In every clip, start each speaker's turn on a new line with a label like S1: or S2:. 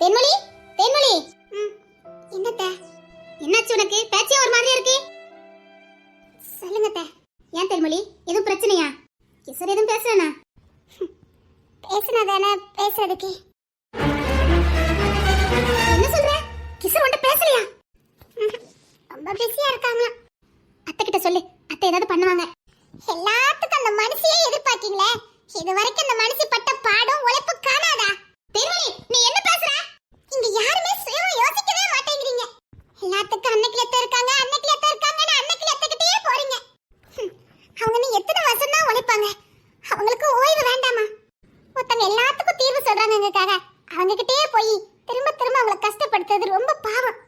S1: தென்மொழி தென்மொழி என்னத்த? என்னாச்சு உனக்கு? பேச்சே ஒரு மாதிரியா இருக்கு. சொல்லுங்க ஏன் தென்மொழி எதுவும் பிரச்சனையா? கிசர் எதுவும் பேசுறானா பேசுனதானே பேசுறதுக்கு என்ன சொல்ற கிசர் உன்ட்ட பேசலையா ரொம்ப பிஸியா இருக்காங்க அத்தை கிட்ட சொல்லு அத்தை ஏதாவது பண்ணுவாங்க எல்லாத்துக்கும் அந்த மனுஷியே எதிர்பார்க்கீங்களே இது வரைக்கும் அந்த மனுஷி பட்ட பாடும் உழைப்பு காணாதா தெருவழி நீ என்ன பேசுற இங்க யாருமே சுயமா யோசிக்கவே மாட்டேங்கிறீங்க எல்லாத்துக்கும் அன்னைக்கு எத்த இருக்காங்க அன்னைக்கு எத்த இருக்காங்கன்னு அன்னைக்கு எத்தக்கிட்டே போறீங்க ஹம், அவங்க நீ எத்தனை வருஷம் தான் உழைப்பாங்க அவங்களுக்கு ஓய்வு வேண்டாமா ஒருத்தங்க எல்லாத்துக்கும் தீர்வு சொல்றாங்கங்கக்காக அவங்க கிட்டே போய் திரும்ப திரும்ப அவங்கள கஷ்டப்படுத்துறது ரொம்ப பாவம்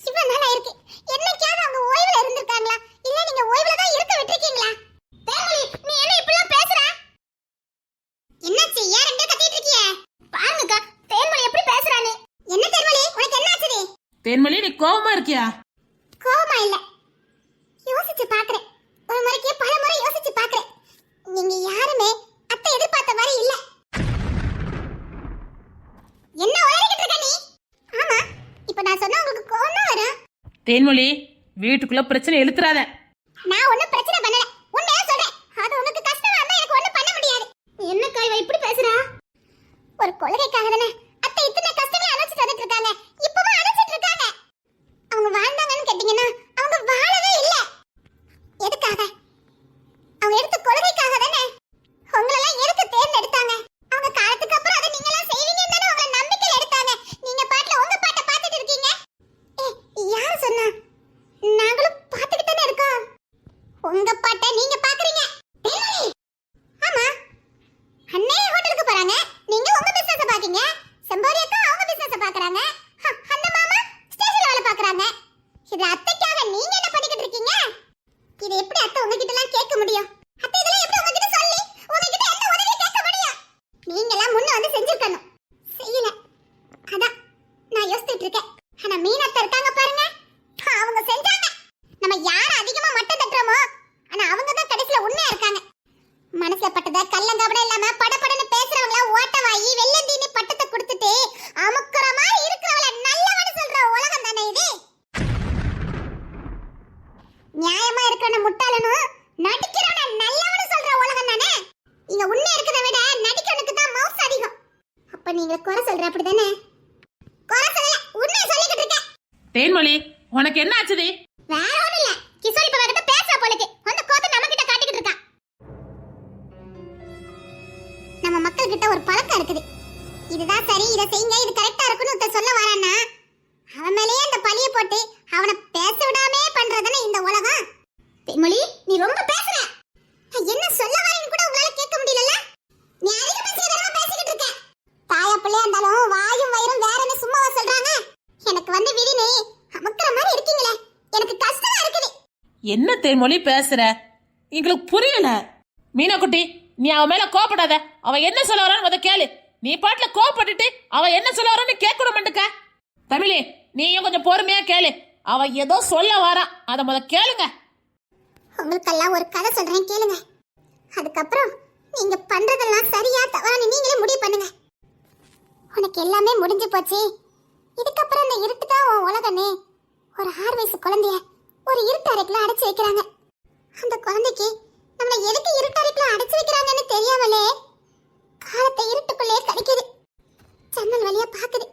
S1: இவ்வளவு நாளா இருக்கு என்னைக்காவது அவங்க ஓய்வுல இருந்திருக்காங்களா இல்ல நீங்க ஓய்வுல தான் இருக்க விட்டுருக்கீங்களா தேவலி நீ என்ன இப்படிலாம் பேசுற என்னாச்சு ஏன் ரெண்டே கத்திட்டு இருக்கிய பாருங்கக்கா தேன்மொழி எப்படி பேசுறானே என்ன தேன்மொழி உனக்கு என்ன ஆச்சுது
S2: தேன்மொழி நீ கோவமா இருக்கியா?
S1: கோவமா இல்ல. யோசிச்சு பாக்குறேன். ஒரு முறைக்கு பல முறை யோசிச்சு பாக்குறேன். நீங்க யாருமே அத்தை எதிர்பார்த்த மாதிரி இல்ல. என்ன உளறிக்கிட்டு இருக்க நீ? ஆமா இப்ப நான் சொன்னா உங்களுக்கு கோவம் தான் வரும்.
S2: தேன்மொழி வீட்டுக்குள்ள பிரச்சனை இழுத்துறாத
S1: நான் ஒண்ணும் பிரச்சனை பண்ணல. உண்மையா சொல்றேன். அது உனக்கு கஷ்டமா இருந்தா எனக்கு ஒண்ணும் பண்ண முடியாது. என்ன காய்வா இப்படி பேசுறா? ஒரு கொள்கைக்காக தானே அத்தை இத்தனை கஷ்டமே அணைச்சிட்டு வந்துட்டு இருக்காங்க இப்பவும் அணைச்சிட்டு இருக்காங்க அவங்க வாழ்ந்தாங்கன்னு கேட்டீங்கன்னா அவங்க வாழவே இல்ல எதுக்காக அவங்க எடுத்த கொள்கைக்காக தானே உங்களெல்லாம் எதுக்கு தேர்ந்தெடுத்தாங்க அவங்க காலத்துக்கு அப்புறம் அதை நீங்க எல்லாம் செய்வீங்கன்னு தானே உங்களை நம்பிக்கையில எடுத்தாங்க நீங்க பாட்டுல உங்க பாட்டை பார்த்துட்டு இருக்கீங்க ஏ யார் சொன்னா நாங்களும் பார்த்துக்கிட்டு தானே இருக்கோம் உங்க பாட்டை நீங்க பாக்குறீங்க டேய்! ஆமா அண்ணே ஹோட்டலுக்கு போறாங்க நீங்க உங்க பிசினஸ் பாக்கீங்க செம்போரி அக்கா அவங்க பிசினஸ் பாக்குறாங்க ஹ, அந்த மாமா ஸ்டேஷன்ல வேலை பாக்குறாங்க இது அத்தைக்காக நீங்க என்ன பண்ணிக்கிட்டு இருக்கீங்க இது எப்படி அத்தை உங்ககிட்ட எல்லாம் கேட்க முடியும் அத்தை இதெல்லாம் எப்படி உங்ககிட்ட சொல்லி உங்ககிட்ட என்ன உதவி கேட்க முடியும் நீங்க எல்லாம் முன்ன வந்து செஞ்சிருக்கணும் செய்யல அதான் நான் யோசிச்சுட்டு இருக்கேன் ஆனா மீனத்தை இருக்காங்க பாருங்க அவங்க செஞ்சாங்க நம்ம யார் அதிகமா மட்டம் தட்டுறோமோ ஆனா அவங்க தான் கடைசில உண்மையா இருக்காங்க மனசுல பட்டத கள்ளங்கபடம் இல்லாம படபடன்னு பேசுறவங்கள ஓட்டவாயி வெள்ளந்தீனி பட்டத்தை கொடுத்துட்டு அமுக்குற மாதிரி இருக்கிறவள நல்லவன்னு சொல்ற உலகம் தானே இது இருக்கிறவன முட்டாளனும் நடிக்கிறவன நல்லவன்னு சொல்ற உலகம் தானே? இங்க உண்மையா இருக்கிறத விட நடிக்கிறவனுக்கு தான் மவுஸ் அதிகம். அப்ப நீங்க குறை சொல்ற அப்படிதானே குறை சொல்லல உண்மையை சொல்லிக்கிட்டு இருக்கேன்.
S2: தேன்மொழி உனக்கு என்ன ஆச்சுது?
S1: வேற ஒண்ணும் இல்ல. கிஷோர் இப்ப கிட்ட பேசுற போலக்கு. அந்த கோத்த நம்ம கிட்ட காட்டிக்கிட்டு இருக்கா. நம்ம மக்கள் கிட்ட ஒரு பழக்கம் இருக்குது. இதுதான் சரி இத செய்யுங்க இது கரெக்டா இருக்குன்னு ஒருத்தன் சொல்ல வரான்னா அவன் மேலேயே அந்த பழிய போட்டு அவனை பேச விடாமே பண்றதுன்னு இந்த உலகம் தென்மொழி நீ ரொம்ப பேசுற நான் என்ன சொல்ல வரேன்னு கூட உங்களால கேட்க முடியலல்ல நீ அதிக பேசுறதா பேசிக்கிட்டு இருக்க தாயா பிள்ளையா இருந்தாலும் வாயும் வயிறும் வேறன்னு சும்மாவா சொல்றாங்க எனக்கு வந்து விடினே அமுக்குற மாதிரி இருக்கீங்களே எனக்கு கஷ்டமா இருக்குது
S2: என்ன தேன்மொழி பேசுற. எங்களுக்கு புரியல. மீனாக்குட்டி நீ அவன் மேல கோபப்படாத அவன் என்ன சொல்ல வரான்னு முத கேளு. நீ பாட்டுல கோவப்பட்டுட்டு அவன் என்ன சொல்ல வரான்னு கேட்கணும் மண்டுக்க தமிழே நீயும் கொஞ்சம் பொறுமையா கேளு. அவன் ஏதோ சொல்ல வரான் அதை முத கேளுங்க.
S1: உங்களுக்கெல்லாம் ஒரு கதை சொல்றேன் கேளுங்க. அதுக்கப்புறம் நீங்க பண்றதெல்லாம் சரியா தவறான்னு நீங்களே முடிவு பண்ணுங்க. உனக்கு எல்லாமே முடிஞ்சு போச்சு. இதுக்கப்புறம் இந்த இருட்டு தான் உன் உலகமே. ஒரு ஆறு வயசு குழந்தைய ஒரு இருட்டறைக்குள்ள அடைச்சு வைக்கிறாங்க. அந்த குழந்தைக்கு நம்மள எதுக்கு இருட்டறைக்குள்ள அடைச்சு வைக்கிறாங்கன்னு தெரியாமலே காலத்தை இருட்டுக்குள்ளே கடிக்குது. ஜன்னல் வழியா பாக்குது.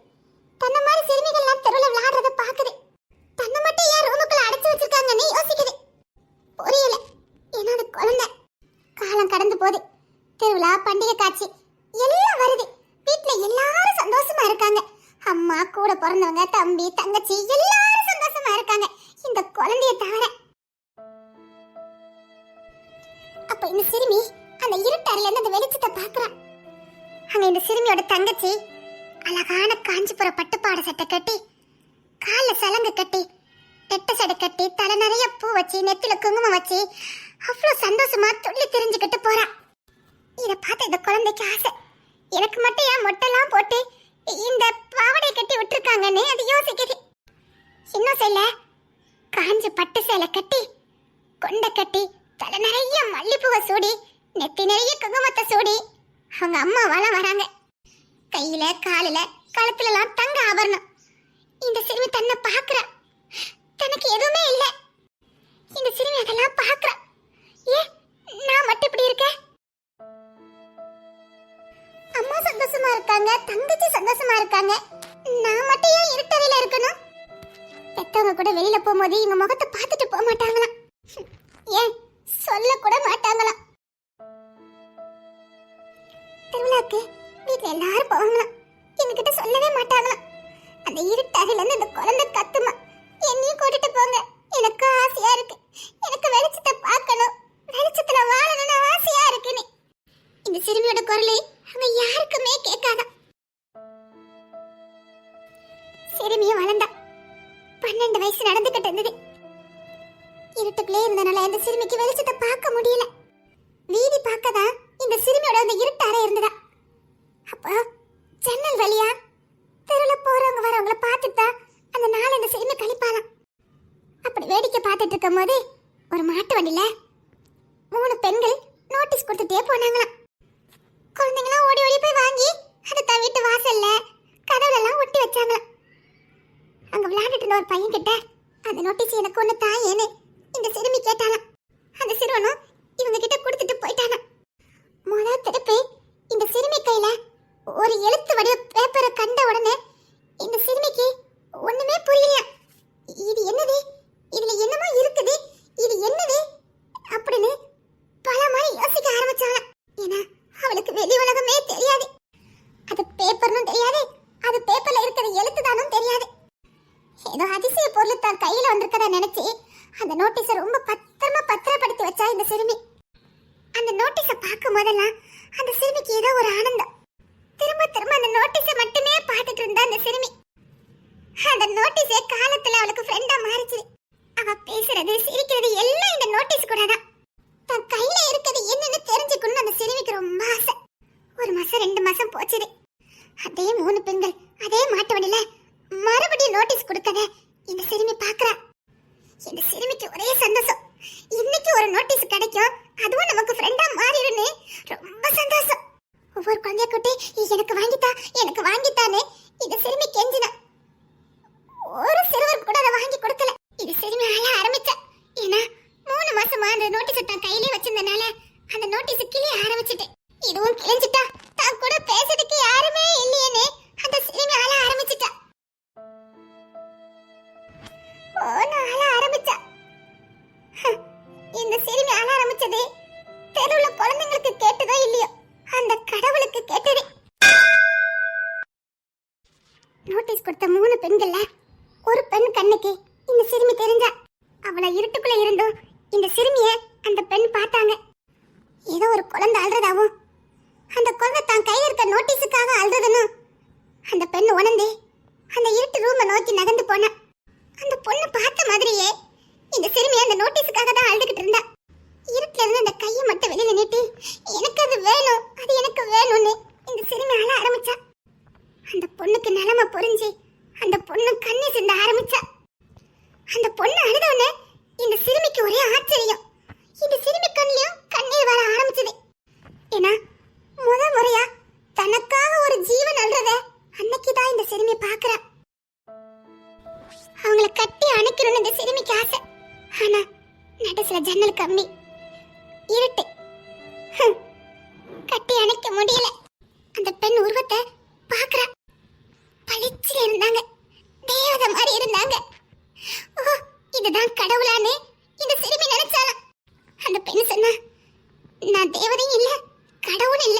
S1: தன்ன மாதிரி சிறுமிகள்லாம் தெருவில் விளையாடுறத பாக்குது. தன்னை மட்டும் ஏன் ரூமுக்குள்ள அடைச்சு வச்சிருக்காங்கன்னு யோசிக்குது. புரியல. ஏன்னா அது குழந்தை. காலம் கடந்து போகுது. திருவிழா பண்டிகை காட்சி எல்லாம் வருது. வீட்டுல எல்லாரும் சந்தோஷமா இருக்காங்க. அம்மா கூட பிறந்தவங்க தம்பி தங்கச்சி எல்லாரும் சந்தோஷமா இருக்காங்க. இந்த குழந்தைய தவிர அப்ப இந்த சிறுமி அந்த இருட்டறையில இருந்து அந்த வெளிச்சத்தை பாக்குறான் அங்க இந்த சிறுமியோட தங்கச்சி அழகான காஞ்சிபுர பட்டுப்பாட சட்டை கட்டி கால சலங்கு கட்டி ரெட்டை சடை கட்டி தலை நிறைய பூ வச்சு நெத்தில குங்குமம் வச்சு அவ்வளோ சந்தோஷமா துள்ளி தெரிஞ்சுக்கிட்டு போறான் இதை பார்த்த இந்த குழந்தைக்கு ஆசை. எனக்கு மட்டும் ஏன் மொட்டெல்லாம் போட்டு இந்த பாவடை கட்டி விட்டுருக்காங்கன்னு அது யோசிக்குது. இன்னும் செய்யல காஞ்ச பட்டு சேலை கட்டி கொண்டை கட்டி தலை நிறைய மல்லிப்பூவை சூடி நெத்தி நிறைய குங்குமத்தை சூடி அவங்க அம்மாவால வராங்க. கையில காலில கழுத்துலலாம் தங்க ஆபரணம். இந்த சிறுமி தன்னை பார்க்குற. தனக்கு எதுவுமே இல்லை. இந்த சிறுமி அதெல்லாம் பார்க்கறா. ஏன் நான் மட்டும் இப்படி இருக்கேன் அம்மா சந்தோஷமா இருக்காங்க தங்கச்சி சந்தோஷமா இருக்காங்க. நான் மட்டும் ஏன் இருட்டறையில இருக்கணும்? பெத்தவங்க கூட வெளியில போகும்போது எங்க முகத்தை பார்த்துட்டு போக மாட்டாங்களாம். ஏன்? சொல்ல கூட மாட்டாங்களாம். திருவிழாக்கு வீட்டுல எல்லாரும் போவாங்களாம். எங்ககிட்ட சொல்லவே மாட்டாங்களாம். அந்த இருட்டறையில இருந்து அந்த குழந்தை கத்துமா என்னையும் கூட்டிட்டு போங்க. எனக்கு ஆசையா இருக்கு. எனக்கு வெளிச்சத்தை பார்க்கணும். வெளிச்சத்துல வாழணும்னு ஆசையா இருக்குன்னு. இந்த சிறுமியோட குரலை அங்க யாருக்குமே கேட்காதான் சிறுமியும் வளர்ந்தா. பன்னெண்டு வயசு நடந்துகிட்டு இருந்தது. இருட்டுக்குள்ளே இருந்தனால இந்த சிறுமிக்கு வெளிச்சத்தை பார்க்க முடியல. வீதி பார்க்கதான் இந்த சிறுமியோட அந்த இருட்டு அறை இருந்ததா. அப்போ ஜன்னல் வழியா தெருவில் போறவங்க வரவங்கள பார்த்துட்டா அந்த நாள் அந்த சிறுமி கழிப்பாளாம். அப்படி வேடிக்கை பார்த்துட்டு இருக்கும் போது ஒரு மாட்டு வண்டியில மூணு பெண்கள் நோட்டீஸ் கொடுத்துட்டே போனாங்களாம். குழந்தைங்களாம் ஓடி ஓடி போய் வாங்கி அதை தன் வீட்டு வாசல்ல கதவுல எல்லாம் ஒட்டி வச்சாங்களாம். அங்க விளையாண்டுட்டு இருந்த ஒரு பையன் கிட்ட அந்த நோட்டீஸ் எனக்கு ஒண்ணு தாயேன்னு இந்த சிறுமி கேட்டாலாம் அந்த சிறுவனும் இவங்க கிட்ட கொடுத்துட்டு போயிட்டானா முதல் திருப்பி இந்த சிறுமி கையில ஒரு எழுத்து வடிவ பேப்பரை கண்ட உடனே இந்த சிறுமிக்கு ஒண்ணுமே புரியலையா இது என்னது? இதுல என்னமோ இருக்குது. இது என்னது? அப்படின்னு பல மாதிரி யோசிக்க ஆரம்பிச்சாங்க ஏன்னா அவளுக்கு வெளி உலகமே தெரியாது அது பேப்பர்னும் தெரியாது அது பேப்பர்ல இருக்கிற எழுத்துதானும் தெரியாது ஏதோ அதிசய பொருள் தான் கையில வந்திருக்கதா நினைச்சு அந்த நோட்டீஸை ரொம்ப பத்திரமா பத்திரப்படுத்தி வச்சா இந்த சிறுமி அந்த நோட்டீஸை பார்க்கும் போதெல்லாம் அந்த சிறுமிக்கு ஏதோ ஒரு ஆனந்தம் திரும்ப திரும்ப அந்த நோட்டீஸை மட்டுமே பார்த்துட்டு இருந்தா அந்த சிறுமி அந்த நோட்டீஸே காலத்துல அவளுக்கு ஃப்ரெண்டா மாறிச்சு அவ பேசுறது சிரிக்கிறது எல்லாம் இந்த நோட்டீஸ் கூட தான் தன் கையில இருக்கிறது என்னன்னு தெரிஞ்சுக்கணும்னு அந்த சிறுமிக்கு ரொம்ப ஆசை ஒரு மாசம் போச்சுது அதே மூணு பெண்கள் அதே மாட்டு வண்டியில மறுபடியும் நோட்டீஸ் கொடுக்கத இந்த சிறுமி பாக்குறா. இந்த சிறுமிக்கு ஒரே சந்தோஷம். இன்னைக்கு ஒரு நோட்டீஸ் கிடைக்கும். அதுவும் நமக்கு ஃப்ரெண்டா மாறிடுன்னு ரொம்ப சந்தோஷம். ஒவ்வொரு குழந்தைய குட்டி எனக்கு வாங்கித்தா எனக்கு வாங்கித்தானே இந்த சிறுமி கெஞ்சினா. ஒரு சிறுவர் கூட அதை வாங்கி கொடுக்கல. இது சிறுமி ஆள ஆரம்பிச்சா. ஏன்னா மூணு மாசமா அந்த நோட்டீஸ் தான் கையிலே வச்சிருந்தனால அந்த நோட்டீஸ் கிளிய ஆரம்பிச்சிட்டேன். இதுவும் கிழிஞ்சிட்டா தான் கூட பேசுறதுக்கு யாருமே இல்லையேன்னு பெண் உணர்ந்து அந்த இருட்டு ரூமை நோக்கி நகர்ந்து போனா. அந்த பொண்ணு பார்த்த மாதிரியே இந்த சிறுமி அந்த நோட்டீஸுக்காக தான் அழுதுகிட்டு இருந்தா. இருட்டுல இருந்து அந்த கையை மட்டும் வெளியில நீட்டி எனக்கு அது வேணும் அது எனக்கு வேணும்னு இந்த சிறுமி அழ ஆரம்பிச்சா. அந்த பொண்ணுக்கு நிலைமை புரிஞ்சு அந்த பொண்ணு கண்ணி சிந்த ஆரம்பிச்சா. அந்த பொண்ணு அழுதவுடனே இந்த சிறுமிக்கு ஒரே ஆச்சரியம். இந்த சிறுமி கண்ணிலையும் கண்ணீர் வர ஆரம்பிச்சது. ஏன்னா முத முறையா தனக்காக ஒரு ஜீவன் அழுறத அன்னைக்கு தான் இந்த சிறுமி பாக்குறா அவங்கள கட்டி அணைக்கணும்னு இந்த சிறுமிக்கு ஆசை. ஆனா நடுசுல ஜன்னல் கம்மி. இருட்டு. கட்டி அணைக்க முடியல. அந்த பெண் உருவத்தை பாக்குறா பளிச்சு இருந்தாங்க. தேவதை மாதிரி இருந்தாங்க. ஓ இதுதான் கடவுளானே. இந்த சிறுமி நினைச்சாலாம். அந்த பெண் சொன்னா நான் தேவதையும் இல்ல கடவுள் இல்ல.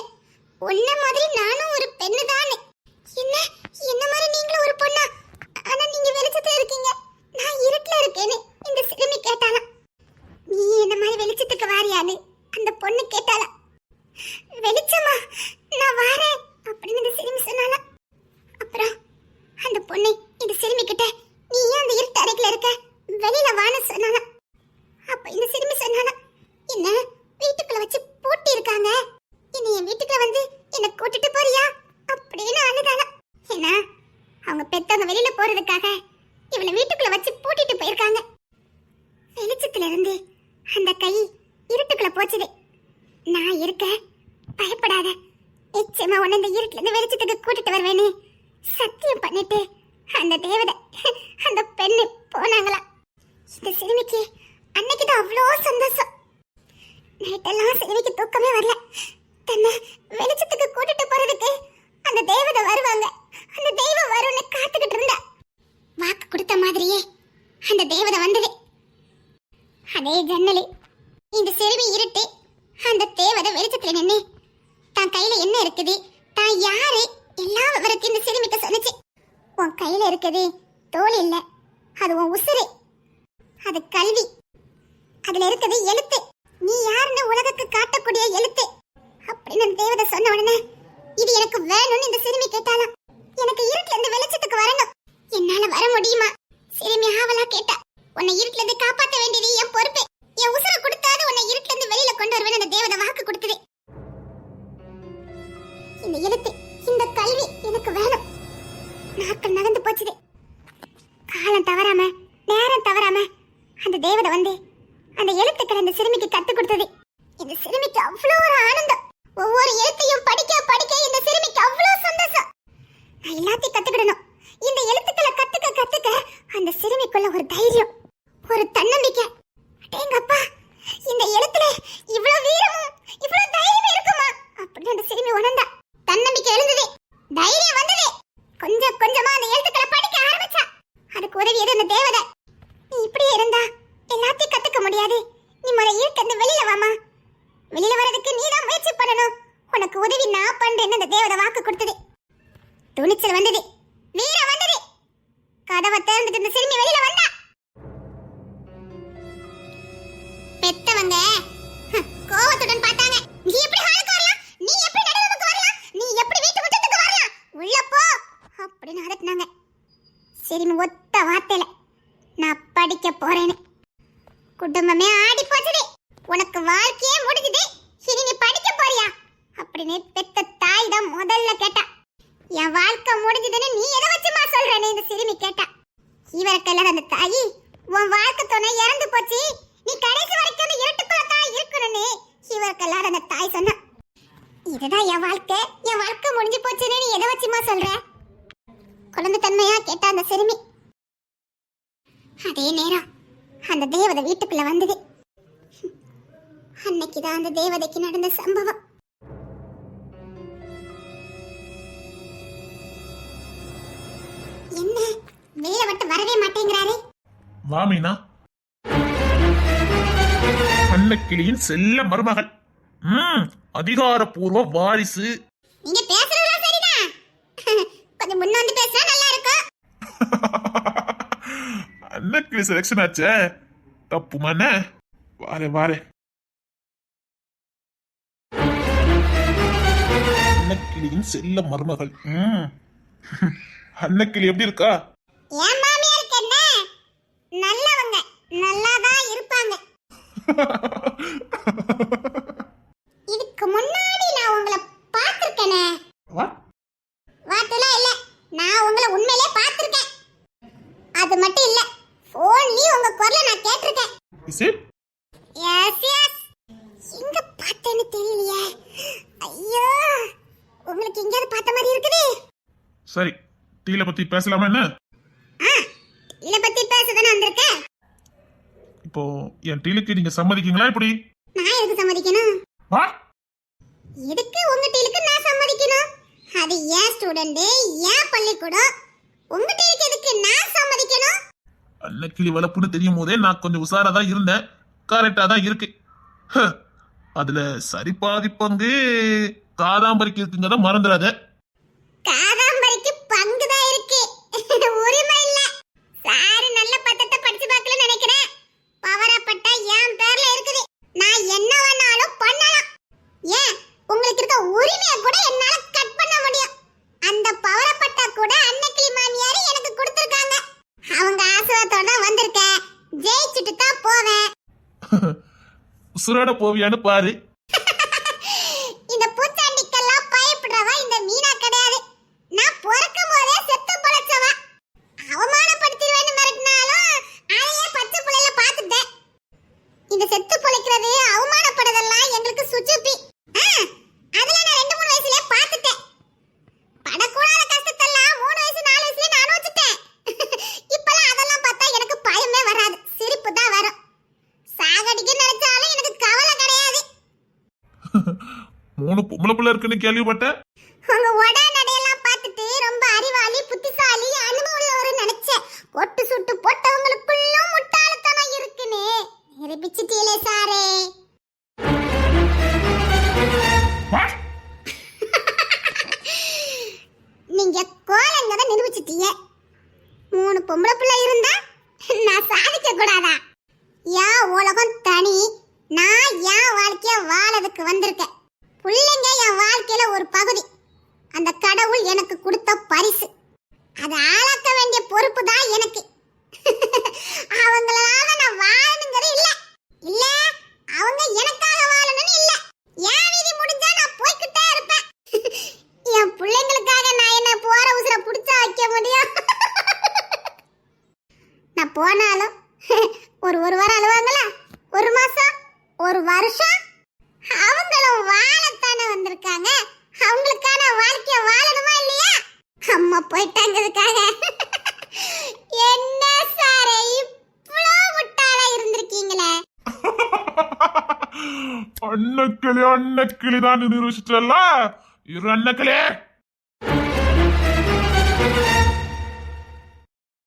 S1: உன்ன மாதிரி நானும் ஒரு பெண்ணு தானே என்ன? என்ன மாதிரி நீங்களும் ஒரு பொண்ணா? ஆனா நீங்க வெளிச்சத்துல இருக்கீங்க நான் இருட்டுல இருக்கேன்னு இந்த சிறுமி கேட்டாலாம் நீ என்ன மாதிரி வெளிச்சத்துக்கு வாரியான்னு அந்த பொண்ணு கேட்டாளா வெளிச்சமா நான் வாரேன் அப்படின்னு இந்த சிறுமி சொன்னாலாம் அப்புறம் அந்த பொண்ணு இந்த சிறுமி கிட்ட நீ ஏன் அந்த இருட்டு அறைக்குள்ள இருக்க வெளியில வான்னு சொன்னாலாம் அப்ப இந்த சிறுமி சொன்னாலாம் என்ன வீட்டுக்குள்ள வச்சு பூட்டி இருக்காங்க இனி என் வீட்டுக்குள்ள வந்து என்ன கூட்டிட்டு போறியா அப்படின்னு அழுதாலாம் ஏன்னா அவங்க பெத்தவங்க வெளியில போறதுக்காக இவளை வீட்டுக்குள்ள வச்சு பூட்டிட்டு போயிருக்காங்க. வெளிச்சத்துல இருந்து அந்த கை இருட்டுக்குள்ள போச்சுது. நான் இருக்க பயப்படாத. நிச்சயமா உன்னை இந்த இருட்டுல இருந்து வெளிச்சத்துக்கு கூட்டிட்டு வருவேன்னு சத்தியம் பண்ணிட்டு அந்த தேவதை அந்த பெண்ணு போனாங்களா இந்த சிறுமிக்கு அன்னைக்கு தான் அவ்வளோ சந்தோஷம் நைட்டெல்லாம் சிறுமிக்கு தூக்கமே வரல தன்னை வெளிச்சத்துக்கு கூட்டிட்டு போறதுக்கு அந்த தேவதை வருவாங்க அந்த தெய்வம் வரும்னு காத்துக்கிட்டு இருந்தா வாக்கு கொடுத்த மாதிரியே அந்த வந்தது. அதே ஜன்னலி இந்த சிறுமி இருட்டு அந்த தேவதை வெளிச்சத்துல நின்று தான் கையில என்ன இருக்குது? தான் யாரு? எல்லா விவரத்தையும் இந்த சிறுமிக்கு சொன்னுச்சு. உன் கையில இருக்குது தோல் இல்ல அது உன் உசுறு. அது கல்வி. அதுல இருக்குது எழுத்து. நீ யாருன்னு உலகத்துக்கு காட்டக்கூடிய எழுத்து. அப்படின்னு அந்த தேவதை சொன்ன உடனே இது எனக்கு வேணும்னு இந்த சிறுமி கேட்டாலாம் எனக்கு இருட்டுல இருந்து வெளிச்சத்துக்கு வரணும். என்னால வர முடியுமா? சிறுமி ஆவலா கேட்டா. உன்னை இருட்டுல இருந்து காப்பாத்த கோவத்துடன் பார்த்தாங்க. நீ எப்படி ஹாலுக்கு வரலாம்? நீ எப்படி நடுவுக்கு வரலாம்? நீ எப்படி வீட்டு முற்றத்துக்கு வரலாம்? உள்ள போ. அப்படின்னு அதட்டினாங்க. சரின்னு ஒத்த வார்த்தையில நான் படிக்க போறேன்னு. குடும்பமே ஆடி போச்சுது உனக்கு வாழ்க்கையே முடிஞ்சுது இனி நீ படிக்க போறியா அப்படின்னு பெத்த தாய் தான் முதல்ல கேட்டா என் வாழ்க்கை முடிஞ்சதுன்னு நீ எதை வச்சுமா சொல்றேன்னு இந்த சிறுமி கேட்டா இவருக்கெல்லாம் அந்த தாயி உன் வாழ்க்கை துணை இறந்து போச்சு நீ கடைசி வரைக்கும் அந்த இருட்டுக்குள்ள தான் இருக்கணும்னு இவருக்கெல்லாம் அந்த தாய் சொன்னா இதுதான் என் வாழ்க்கை. என் வாழ்க்கை முடிஞ்சு போச்சுன்னு நீ எதை வச்சுமா சொல்ற? குழந்தை தன்மையா கேட்டா அந்த சிறுமி. அதே நேரம் அந்த தேவதை வீட்டுக்குள்ள வந்தது. அன்னைக்குதான் அந்த தேவதைக்கு நடந்த சம்பவம். என்ன? வெளியில மட்டும் வரவே மாட்டேங்கிறாரே.
S3: வாமினா அன்னக்கிளியின் செல்ல மருமகள் ம் அதிகாரப்பூர்வ வாரிசு.
S1: நீங்க பேசுறதெல்லாம் சரிதான். கொஞ்சம் முன்ன வந்து பேசினா நல்லா இருக்கும்
S3: அன்னக்கிளி செலக்ஷன் ஆச்சே? தப்புமான வாரே வாரே. அன்னக்கிளியின் செல்ல மருமகள். ம். அன்னக்கிளி எப்படி இருக்கா?
S1: என் மாமியாருக்கு என்ன நல்லவங்க. நல்லாதான் இருப்பாங்க இதுக்கு முன்னாடி நான் உங்களை பார்த்திருக்கேனே
S3: வா
S1: வார்த்தைலாம் இல்ல நான் உங்களை உண்மையிலே பார்த்திருக்கேன் அது மட்டும் இல்ல போன்லயும் உங்க குரலை நான் கேட்டிருக்கேன்
S3: இஸ் இட்
S1: எஸ் எஸ் எங்க பார்த்தேன்னு தெரியலையே. ஐயோ உங்களுக்கு எங்கேயாவது பார்த்த மாதிரி இருக்குது?
S3: சரி டீல பத்தி பேசலாமா என்ன?
S1: இத பத்தி பேசதானே வந்திருக்கேன்
S3: இப்போ என் டீலுக்கு நீங்க சம்மதிக்கீங்களா இப்படி
S1: நான் எதுக்கு சம்மதிக்கணும்?
S3: வா.
S1: எதுக்கு உங்க டீலுக்கு நான் சம்மதிக்கணும்? அது ஏன் ஸ்டூடெண்ட் ஏன் பள்ளிக்கூடம். உங்க சம்மதிக்கணும்
S3: அன்னக்கிளி வளர்ப்புன்னு தெரியும் போதே நான் கொஞ்சம் உஷாரா தான் இருந்தேன். கரெக்டா தான் இருக்கு. ஹ, அதுல சரி பாதி பங்கு காதாம்பரிக்கு இருக்குங்கிறத மறந்துடாத.
S1: காதாம்பரிக்கு பங்கு தான் இருக்கு. உரிமை இல்ல. சாரு நல்ல பத்தத்தை படிச்சு பார்க்கல நினைக்கிறேன். பவரப்பட்ட என் பேர்ல இருக்குது. நான் என்ன வேணாலும் பண்ணலாம். ஏன்? உங்களுக்கு இருக்க உரிமையை கூட என்னால கட் பண்ண முடியும் அந்த பவரப்பட்டா கூட அன்னைக்கிளி மாமியார் எனக்கு கொடுத்துருக்காங்க அவங்க ஆசீர்வாதத்தோட தான் வந்திருக்கேன் ஜெயிச்சுட்டு தான் போவேன்
S3: உசுரோட போவியான்னு பாரு. மூணு பொம்பளை பிள்ளை இருக்குன்னு கேள்விப்பட்டேன்
S1: உங்க உட நடையெல்லாம் பார்த்துட்டு ரொம்ப அறிவாளி புத்திசாலி அனுபவம் உள்ளவரு நினைச்சேன். கொட்டு சுட்டு போட்டவங்களுக்குள்ளும் முட்டாள்தனம் இருக்குன்னு. நிரூபிச்சிட்டீங்களே சாரே. நீங்க கோலங்கதை நிரூபிச்சிட்டீங்க. மூணு பொம்பளை பிள்ளை இருந்தா நான் சாதிக்க கூடாதா? என் உலகம் தனி. நான் என் வாழ்க்கைய வாழறதுக்கு வந்திருக்கேன். பிள்ளைங்க என் வாழ்க்கையில ஒரு பகுதி. அந்த கடவுள் எனக்கு கொடுத்த பரிசு. அதை ஆளாக்க வேண்டிய பொறுப்பு தான் எனக்கு. அவங்களால நான் வாழணுங்கிறது இல்ல. இல்ல அவங்க எனக்காக வாழணும்னு இல்ல. என் நீதி முடிஞ்சா நான் போய்கிட்டே இருப்பேன். என் பிள்ளைங்களுக்காக நான் என்ன போற உசுர புடிச்சா வைக்க முடியும்? நான் போனாலும் ஒரு ஒரு வாரம் அழுவாங்களா ஒரு மாசம்? ஒரு வருஷம்? அவங்களும் வாழத்தானே வந்திருக்காங்க? அவங்களுக்கான வாழ்க்கைய வாழணுமா இல்லையா? அம்மா போயிட்டாங்கிறதுக்காக என்ன சாரே இவ்வளோ முட்டாளா இருந்திருக்கீங்களே?
S3: அன்னக்கிளி அன்னக்கிளி தான் நிரூபிச்சிட்டல இரு அன்னக்கிளே.